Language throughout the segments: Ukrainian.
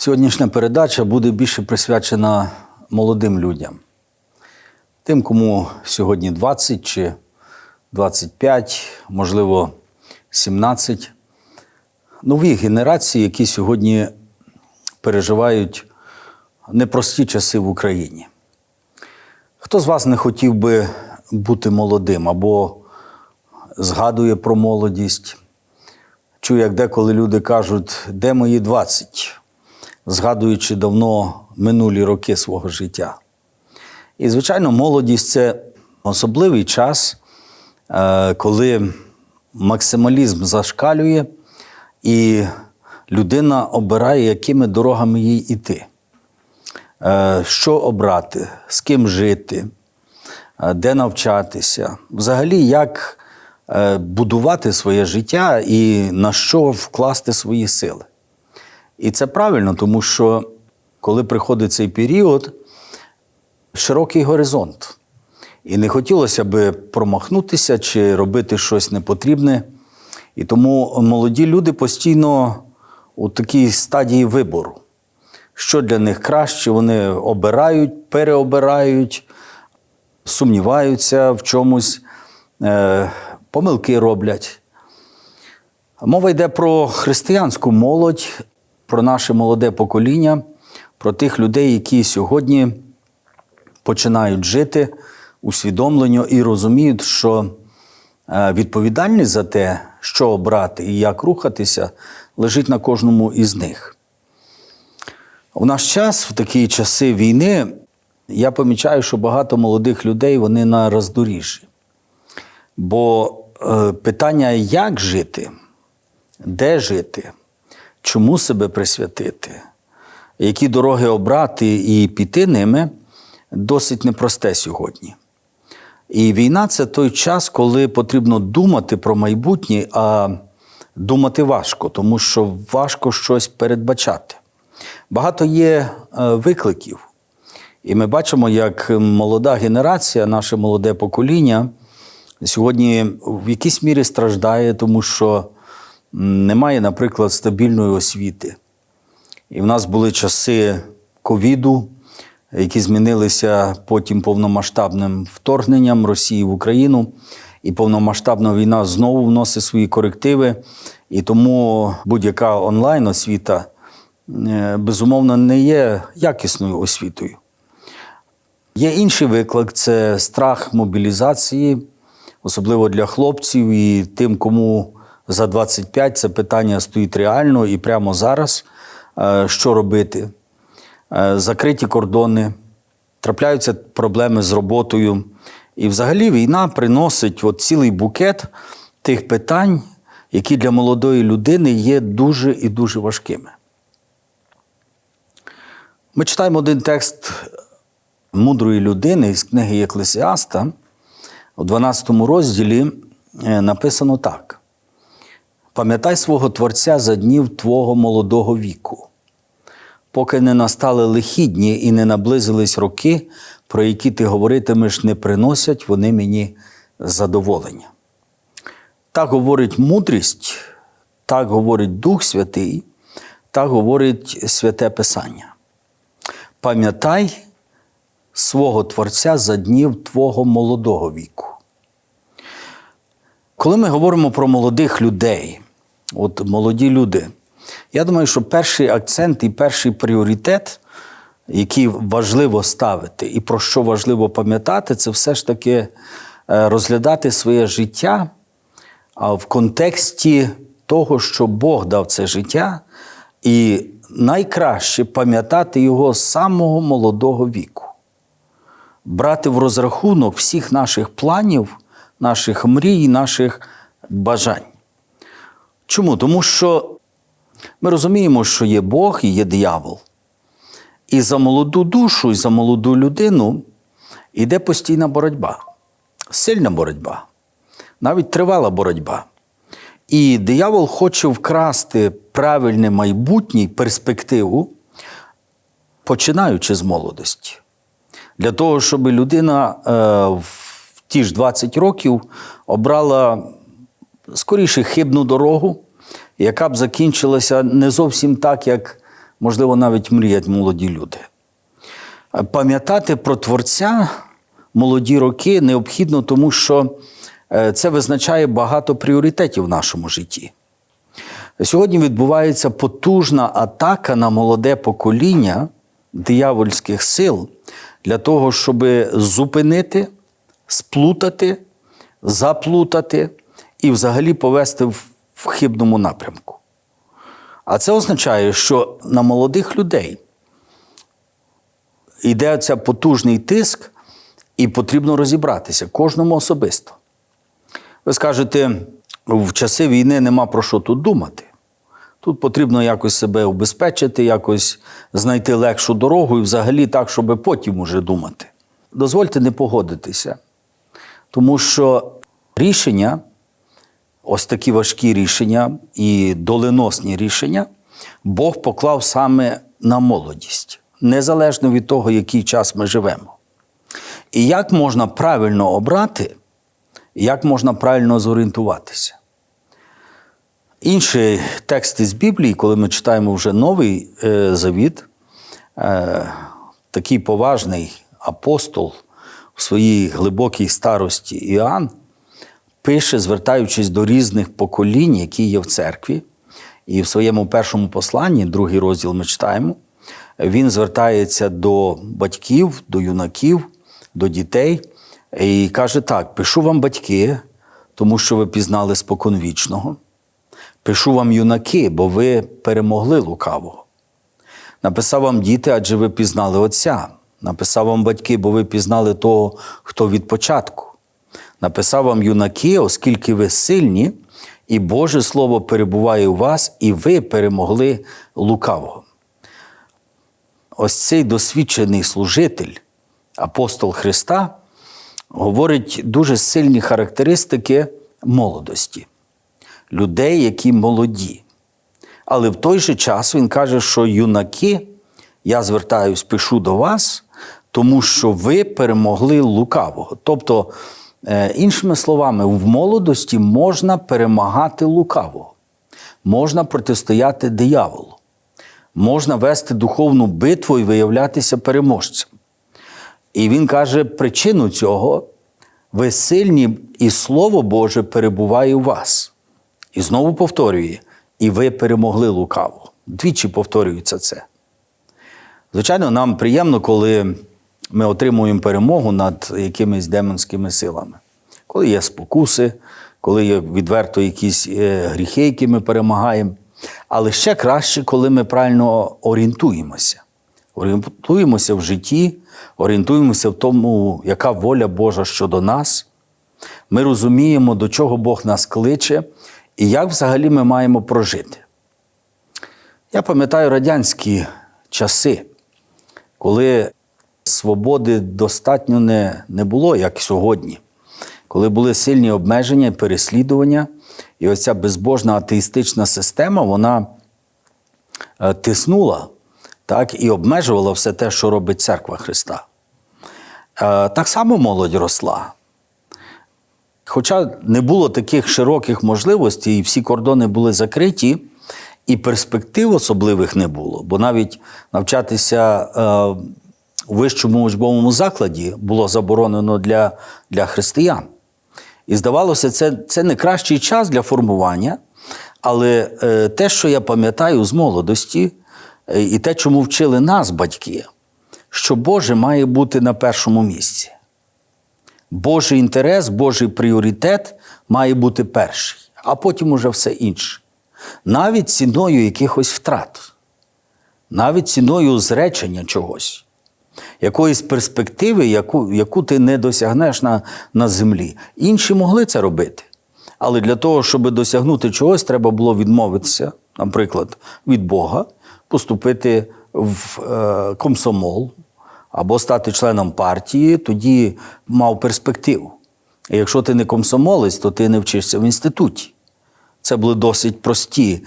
Сьогоднішня передача буде більше присвячена молодим людям, тим, кому сьогодні 20 чи 25, можливо, 17. Нові генерації, які сьогодні переживають непрості часи в Україні. Хто з вас не хотів би бути молодим або згадує про молодість? Чую, як деколи люди кажуть, де мої 20, згадуючи давно минулі роки свого життя. І, звичайно, молодість це особливий час, е, коли максималізм зашкалює, і людина обирає, якими дорогами їй іти. Е, Що обрати, з ким жити, е, де навчатися, взагалі, як будувати своє життя і на що вкласти свої сили. І це правильно, тому що коли приходить цей період, широкий горизонт. І не хотілося би промахнутися чи робити щось непотрібне. І тому молоді люди постійно у такій стадії вибору. Що для них краще, вони обирають, переобирають, сумніваються в чомусь, е, помилки роблять. Мова йде про християнську молодь, про наше молоде покоління, про тих людей, які сьогодні починають жити усвідомлено і розуміють, що е, відповідальність за те, що обрати і як рухатися, лежить на кожному із них. У наш час, в такі часи війни, я помічаю, що багато молодих людей вони на роздоріжжі. Бо е, питання, як жити, де жити, чому себе присвятити, які дороги обрати і піти ними, досить непросте сьогодні. І війна це той час, коли потрібно думати про майбутнє, а думати важко, тому що важко щось передбачати. Багато є е, викликів. І ми бачимо, як молода генерація, наше молоде покоління сьогодні в якійсь мірі страждає, тому що немає, наприклад, стабільної освіти. І в нас були часи ковіду, які змінилися потім повномасштабним вторгненням Росії в Україну. І повномасштабна війна знову вносить свої корективи. І тому будь-яка онлайн-освіта е, безумовно не є якісною освітою. Є інший виклик це страх мобілізації, особливо для хлопців і тим, кому за 25 це питання стоїть реально і прямо зараз, е, що робити. Е, Закриті кордони, трапляються проблеми з роботою. І взагалі війна приносить от цілий букет тих питань, які для молодої людини є дуже і дуже важкими. Ми читаємо один текст мудрої людини із книги Єклесіаста. У 12 розділі е, написано так: Пам'ятай свого Творця за днів твого молодого віку, поки не настали лихі дні і не наблизились роки, про які ти говоритимеш, не приносять вони мені задоволення. Так говорить мудрість, так говорить Дух Святий, так говорить Святе Писання. Пам'ятай свого Творця за днів твого молодого віку. Коли ми говоримо про молодих людей, от молоді люди, я думаю, що перший акцент і перший пріоритет, який важливо ставити, і про що важливо пам'ятати, це все ж таки е, розглядати своє життя в контексті того, що Бог дав це життя, і найкраще пам'ятати його з самого молодого віку брати в розрахунок всіх наших планів, наших мрій, наших бажань. Чому? Тому що ми розуміємо, що є Бог і є диявол. І за молоду душу, і за молоду людину йде постійна боротьба, сильна боротьба, навіть тривала боротьба. І диявол хоче вкрасти правильне майбутнє перспективу, починаючи з молодості для того, щоб людина е, в ті ж 20 років обрала скоріше хибну дорогу, яка б закінчилася не зовсім так, як можливо, навіть мріять молоді люди. Пам'ятати про Творця молоді роки необхідно, тому що е, це визначає багато пріоритетів в нашому житті. Сьогодні відбувається потужна атака на молоде покоління диявольських сил для того, щоб зупинити, сплутати, заплутати і взагалі повести в хибному напрямку. А це означає, що на молодих людей йде ця потужний тиск, і потрібно розібратися кожному особисто. Ви скажете, в часи війни нема про що тут думати. Тут потрібно якось себе убезпечити, якось знайти легшу дорогу і взагалі так, щоб потім уже думати. Дозвольте не погодитися, тому що рішення, ось такі важкі рішення і доленосні рішення, Бог поклав саме на молодість, незалежно від того, який час ми живемо. І як можна правильно обрати, як можна правильно зорієнтуватися. Інші тексти з Біблії, коли ми читаємо вже новий е, завіт, е, такий поважний апостол в своїй глибокій старості Іоанн пише, звертаючись до різних поколінь, які є в церкві. І в своєму першому посланні, другий розділ ми читаємо, він звертається до батьків, до юнаків, до дітей і каже: так: пишу вам батьки, тому що ви пізнали споконвічного. Пишу вам юнаки, бо ви перемогли лукавого. Написав вам діти, адже ви пізнали Отця. Написав вам батьки, бо ви пізнали того, хто від початку. Написав вам юнаки, оскільки ви сильні, і Боже Слово перебуває у вас, і ви перемогли лукавого. Ось цей досвідчений служитель, апостол Христа, говорить дуже сильні характеристики молодості людей, які молоді. Але в той же час він каже, що юнаки, я звертаюсь, пишу до вас, тому що ви перемогли лукавого. Тобто, іншими словами, в молодості можна перемагати лукавого, можна протистояти дияволу, можна вести духовну битву і виявлятися переможцем. І він каже, причину цього ви сильні, і Слово Боже перебуває у вас. І знову повторює, і ви перемогли лукаво. Двічі повторюється це. Звичайно, нам приємно, коли ми отримуємо перемогу над якимись демонськими силами. Коли є спокуси, коли є відверто якісь е, гріхи, які ми перемагаємо. Але ще краще, коли ми правильно орієнтуємося. Орієнтуємося в житті, орієнтуємося в тому, яка воля Божа щодо нас. Ми розуміємо, до чого Бог нас кличе, і як взагалі ми маємо прожити. Я пам'ятаю радянські часи, коли свободи достатньо не, не було, як сьогодні, коли були сильні обмеження і переслідування, і оця безбожна атеїстична система вона е, тиснула так, і обмежувала все те, що робить церква Христа. Е, так само молодь росла. Хоча не було таких широких можливостей, і всі кордони були закриті, і перспектив особливих не було, бо навіть навчатися е, у вищому учбовому закладі було заборонено для, для християн. І здавалося, це це не кращий час для формування, але е, те, що я пам'ятаю з молодості, е, і те, чому вчили нас, батьки, що Боже має бути на першому місці. Божий інтерес, Божий пріоритет має бути перший, а потім уже все інше. Навіть ціною якихось втрат, навіть ціною зречення чогось, якоїсь перспективи, яку яку ти не досягнеш на, на землі. Інші могли це робити. Але для того, щоб досягнути чогось, треба було відмовитися, наприклад, від Бога, поступити в е, комсомол, або стати членом партії, тоді мав перспективу. І якщо ти не комсомолець, то ти не вчишся в інституті. Це були досить прості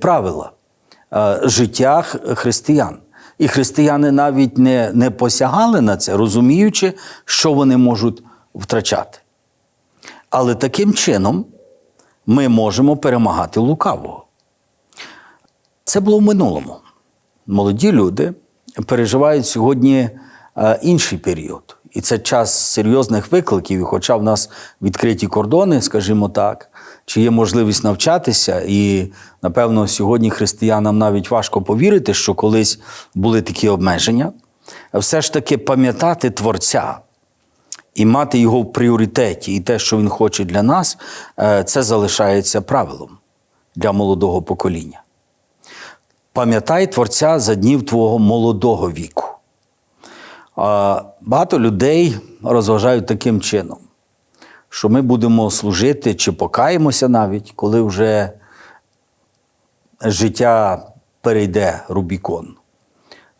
правила е, життя християн. І християни навіть не, не посягали на це, розуміючи, що вони можуть втрачати. Але таким чином ми можемо перемагати лукавого. Це було в минулому. молоді люди переживають сьогодні е, інший період. І це час серйозних викликів. І хоча в нас відкриті кордони, скажімо так, чи є можливість навчатися, і напевно сьогодні християнам навіть важко повірити, що колись були такі обмеження, все ж таки пам'ятати Творця і мати його в пріоритеті, і те, що він хоче для нас, е, це залишається правилом для молодого покоління. Пам'ятай Творця за днів твого молодого віку. Багато людей розважають таким чином, що ми будемо служити чи покаємося навіть, коли вже життя перейде Рубікон.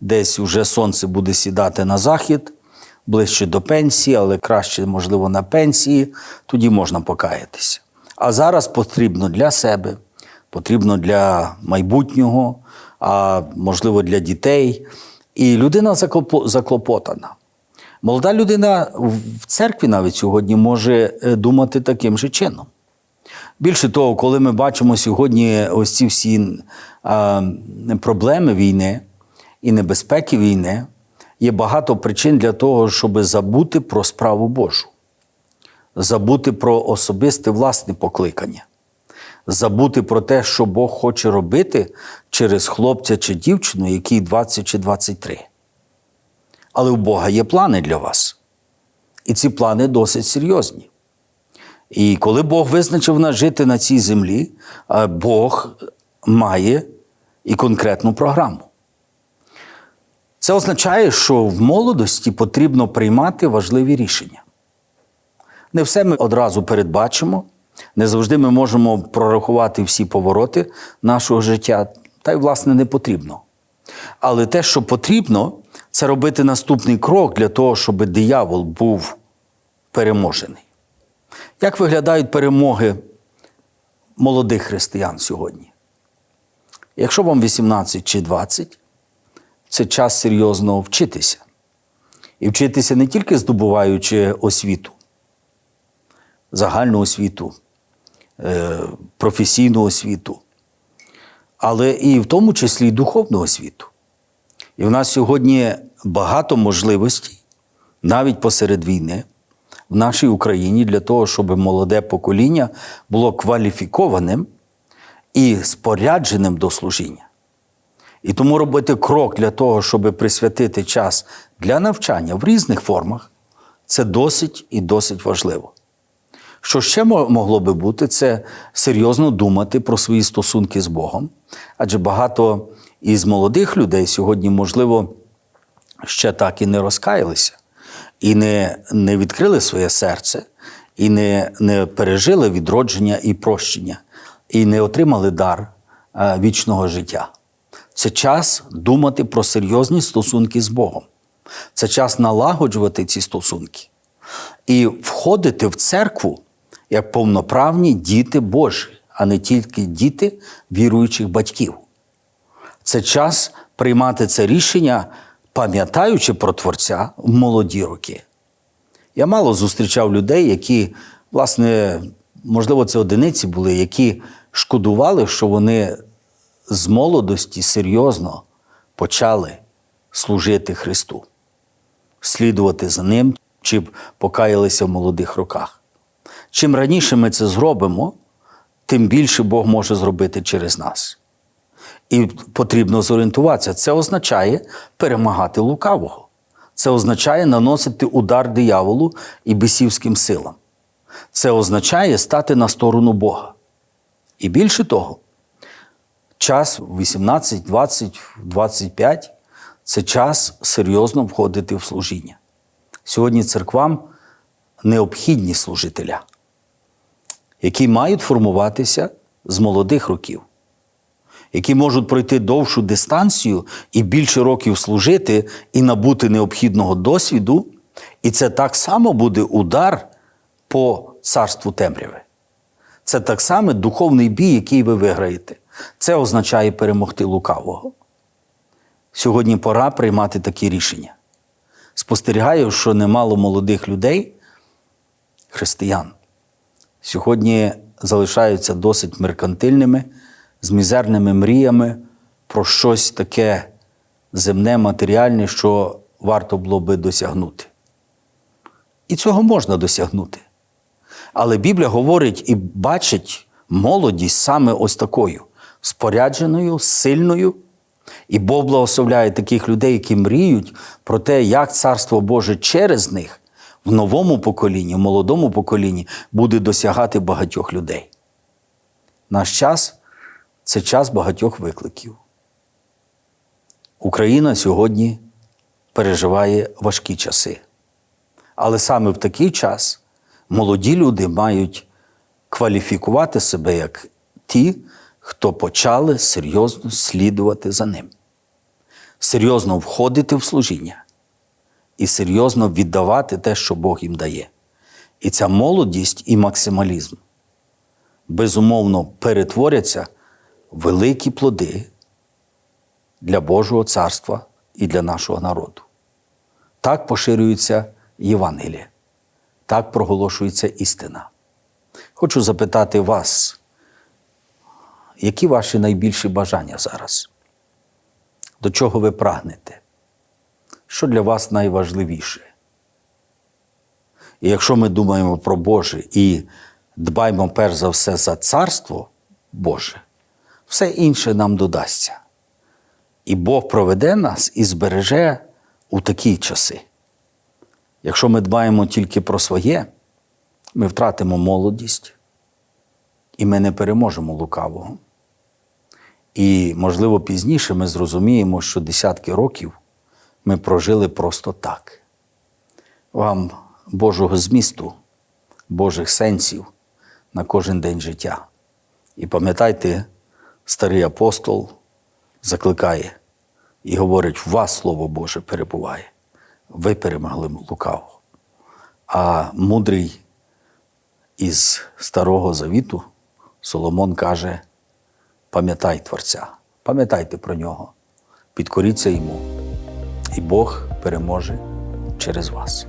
Десь уже сонце буде сідати на захід, ближче до пенсії, але краще, можливо, на пенсії, тоді можна покаятися. А зараз потрібно для себе, потрібно для майбутнього, а можливо для дітей. І людина заклопотана. Молода людина в церкві навіть сьогодні може е, думати таким же чином. Більше того, коли ми бачимо сьогодні ось ці всі а, проблеми війни і небезпеки війни, є багато причин для того, щоб забути про справу Божу, забути про особисте власне покликання, забути про те, що Бог хоче робити через хлопця чи дівчину, який 20 чи 23. Але у Бога є плани для вас. І ці плани досить серйозні. І коли Бог визначив нас жити на цій землі, е, Бог має і конкретну програму. Це означає, що в молодості потрібно приймати важливі рішення. Не все ми одразу передбачимо, не завжди ми можемо прорахувати всі повороти нашого життя, та й, власне, не потрібно. Але те, що потрібно, це робити наступний крок для того, щоб диявол був переможений. Як виглядають перемоги молодих християн сьогодні? Якщо вам 18 чи 20, це час серйозно вчитися. І вчитися не тільки здобуваючи освіту, загальну освіту, е, професійну освіту, але і в тому числі духовну освіту. І в нас сьогодні багато можливостей, навіть посеред війни, в нашій Україні для того, щоб молоде покоління було кваліфікованим і спорядженим до служіння. І тому робити крок для того, щоб присвятити час для навчання в різних формах, це досить і досить важливо. Що ще могло би бути, це серйозно думати про свої стосунки з Богом, адже багато із молодих людей сьогодні, можливо, ще так і не розкаялися, і не, не відкрили своє серце, і не, не пережили відродження і прощення, і не отримали дар е, вічного життя. Це час думати про серйозні стосунки з Богом. Це час налагоджувати ці стосунки і входити в церкву як повноправні діти Божі, а не тільки діти віруючих батьків. Це час приймати це рішення, пам'ятаючи про Творця в молоді роки. Я мало зустрічав людей, які, власне, можливо, це одиниці були, які шкодували, що вони з молодості серйозно почали служити Христу, слідувати за Ним чи покаялися в молодих роках. Чим раніше ми це зробимо, тим більше Бог може зробити через нас. І потрібно зорієнтуватися. Це означає перемагати лукавого. Це означає наносити удар дияволу і бесівським силам. Це означає стати на сторону Бога. І більше того, час 18, 20, 25 це час серйозно входити в служіння. Сьогодні церквам необхідні служителя, які мають формуватися з молодих років, які можуть пройти довшу дистанцію і більше років служити і набути необхідного досвіду, і це так само буде удар по царству темряви. Це так само духовний бій, який ви виграєте. Це означає перемогти лукавого. Сьогодні пора приймати такі рішення. Спостерігаю, що немало молодих людей, християн, сьогодні залишаються досить меркантильними, з мізерними мріями про щось таке земне, матеріальне, що варто було би досягнути. І цього можна досягнути. Але Біблія говорить і бачить молодість саме ось такою спорядженою, сильною. І Бог благословляє таких людей, які мріють про те, як Царство Боже через них в новому поколінні, в молодому поколінні буде досягати багатьох людей. Наш час це час багатьох викликів. Україна сьогодні переживає важкі часи. Але саме в такий час молоді люди мають кваліфікувати себе як ті, хто почали серйозно слідувати за ним, серйозно входити в служіння і серйозно віддавати те, що Бог їм дає. І ця молодість і максималізм безумовно перетворяться великі плоди для Божого царства і для нашого народу. Так поширюється Євангеліє, так проголошується істина. Хочу запитати вас, які ваші найбільші бажання зараз? До чого ви прагнете? Що для вас найважливіше? І якщо ми думаємо про Боже і дбаємо перш за все за царство Боже, все інше нам додасться. І Бог проведе нас і збереже у такі часи. Якщо ми дбаємо тільки про своє, ми втратимо молодість, і ми не переможемо лукавого. І, можливо, пізніше ми зрозуміємо, що десятки років ми прожили просто так. Вам Божого змісту, Божих сенсів на кожен день життя. І пам'ятайте, старий апостол закликає і говорить: в вас Слово Боже перебуває. Ви перемогли лукавого. А мудрий із Старого Завіту Соломон каже: пам'ятай Творця, пам'ятайте про нього, підкоріться йому, і Бог переможе через вас.